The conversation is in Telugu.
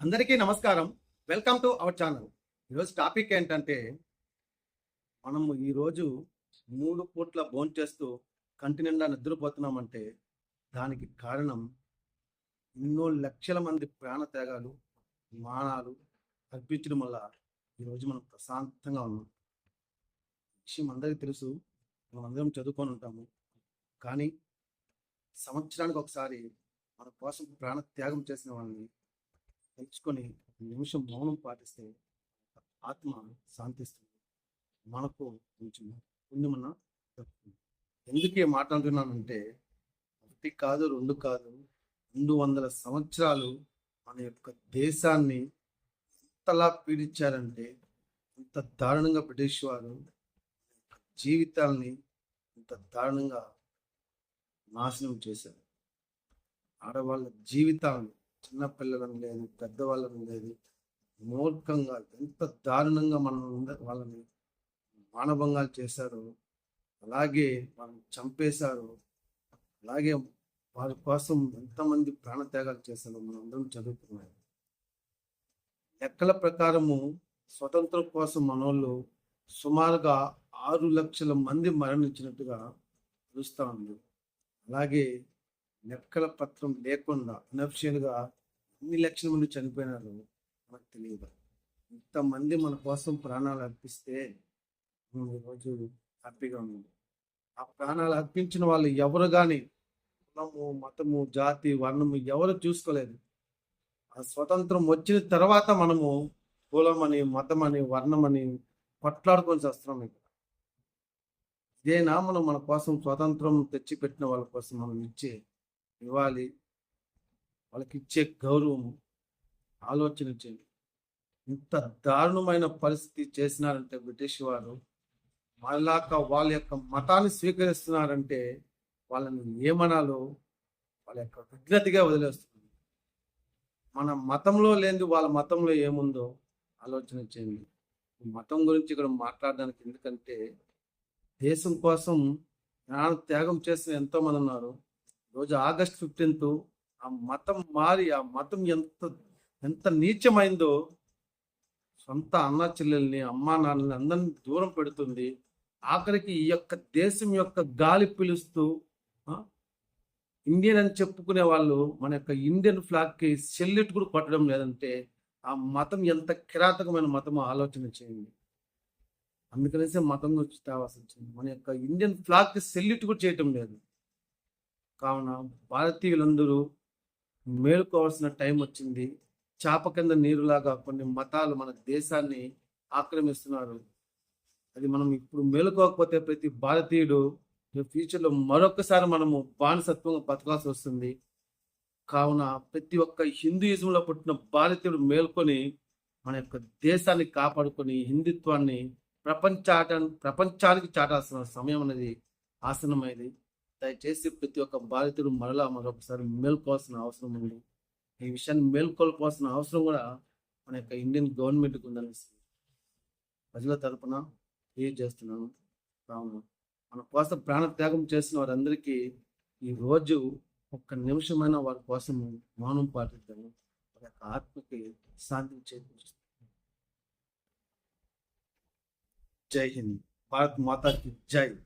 అందరికీ నమస్కారం. Welcome to our channel. ఈరోజు టాపిక్ ఏంటంటే మనము ఈరోజు మూడు పూట్ల భోంచేస్తూ కంటి నిండా నిద్రపోతున్నామంటే దానికి కారణం ఎన్నో లక్షల మంది ప్రాణత్యాగాలు మానాలు అర్పించడం వల్ల ఈరోజు మనం ప్రశాంతంగా ఉన్నాం. విషయం అందరికీ తెలుసు. మనందరం అందరం చదువుకొని ఉంటాము. కానీ సంవత్సరానికి ఒకసారి మన కోసం ప్రాణ త్యాగం చేసిన వాళ్ళని తెలుసుకొని ఒక నిమిషం మౌనం పాటిస్తే ఆత్మ శాంతిస్తుంది. మనకు కొంచెం పుణ్యమన్న ఎందుకే మాట్లాడుతున్నానంటే ఒకటి కాదు రెండు కాదు రెండు వందల సంవత్సరాలు మన యొక్క దేశాన్ని ఎంతలా పీడించారంటే ఇంత దారుణంగా బ్రిటిష్ వారు జీవితాల్ని ఇంత దారుణంగా నాశనం చేశారు. ఆడవాళ్ళ జీవితాలను చిన్నపిల్లలను లేదు పెద్దవాళ్ళని లేదు. మూర్ఖంగా ఎంత దారుణంగా మనం వాళ్ళని మానభంగాలు చేశారు. అలాగే వాళ్ళని చంపేశారు. అలాగే వారి కోసం ఎంతమంది ప్రాణత్యాగాలు చేశారో మనం అందరం చదువుకున్నాం. లెక్కల ప్రకారము స్వతంత్రం కోసం మనోళ్ళు సుమారుగా ఆరు లక్షల మంది మరణించినట్టుగా తెలుస్తా ఉంది. అలాగే లెక్కల పత్రం లేకుండా అనఫిషియల్గా ఎన్ని లక్షల మంది చనిపోయినారో మనకు తెలియదు. ఇంతమంది మన కోసం ప్రాణాలు అర్పిస్తే ఈరోజు హ్యాపీగా ఉంది ఆ ప్రాణాలు అర్పించిన వాళ్ళు ఎవరు కానీ కులము మతము జాతి వర్ణము ఎవరు చూసుకోలేదు. ఆ స్వతంత్రం వచ్చిన తర్వాత మనము కులం అని మతం అని వర్ణం వర్ణమని కొట్లాడుకొని వస్తున్నాం ఇక్కడ. ఇదేనా మనం మన కోసం స్వతంత్రం తెచ్చిపెట్టిన వాళ్ళ కోసం మనం ఇచ్చే ఇవ్వాలి. వాళ్ళకి ఇచ్చే గౌరవం ఆలోచన చేయండి. ఇంత దారుణమైన పరిస్థితి చేసినారంటే బ్రిటిష్ వారు మళ్ళాక వాళ్ళ యొక్క మతాన్ని స్వీకరిస్తున్నారంటే వాళ్ళని ఏమనాలో వాళ్ళ యొక్క విజ్ఞతగా వదిలేస్తుంది మన మతంలో లేనిది వాళ్ళ మతంలో ఏముందో ఆలోచన చేయండి. ఈ మతం గురించి ఇక్కడ మాట్లాడడానికి ఎందుకంటే దేశం కోసం జ్ఞాన త్యాగం చేసిన ఎంతో మంది ఉన్నారు. రోజు ఆగస్ట్ ఫిఫ్టీన్త్ ఆ మతం మారి ఆ మతం ఎంత ఎంత నీచమైందో సొంత అన్న చెల్లెల్ని అమ్మా నాన్నని అందరిని దూరం పెడుతుంది. ఆఖరికి ఈ యొక్క దేశం యొక్క గాలి పిలుస్తూ ఇండియన్ అని చెప్పుకునే వాళ్ళు మన యొక్క ఇండియన్ ఫ్లాగ్కి సెల్యూట్ కూడా కొట్టడం లేదంటే ఆ మతం ఎంత కిరాతకమైన మతమో ఆలోచన చేయండి. అందుకనేసే మతం గురించి తేవాల్సి వచ్చింది మన యొక్క ఇండియన్ ఫ్లాగ్కి సెల్యూట్ కూడా చేయటం లేదు. కావున భారతీయులందరూ మేలుకోవాల్సిన టైం వచ్చింది. చేప కింద నీరులాగా కొన్ని మతాలు మన దేశాన్ని ఆక్రమిస్తున్నారు. అది మనం ఇప్పుడు మేలుకోకపోతే ప్రతి భారతీయుడు ఫ్యూచర్లో మరొకసారి మనము బానిసత్వంగా బతకాల్సి వస్తుంది. కావున ప్రతి ఒక్క హిందూయిజంలో పుట్టిన భారతీయుడు మేల్కొని మన యొక్క దేశాన్ని కాపాడుకొని హిందుత్వాన్ని ప్రపంచాట ప్రపంచానికి చాటాల్సిన సమయం అనేది ఆసనమైంది దయచేసి ప్రతి ఒక్క బాధితుడు మరలా మరొకసారి మేల్కోవాల్సిన అవసరం ఉంది. ఈ విషయాన్ని మేల్కొల్పాల్సిన అవసరం కూడా మన యొక్క ఇండియన్ గవర్నమెంట్కి ఉందనేసి ప్రజల తరపున తెలియజేస్తున్నాను. రాము మన కోసం ప్రాణ త్యాగం చేసిన వారందరికీ ఈ రోజు ఒక్క నిమిషమైన వారి కోసం మౌనం పాటిద్దాము. వారి యొక్క ఆత్మకి శాంతిని చేకూరుస్తుంది జై హింద్. భారత్ మాతాకి జై.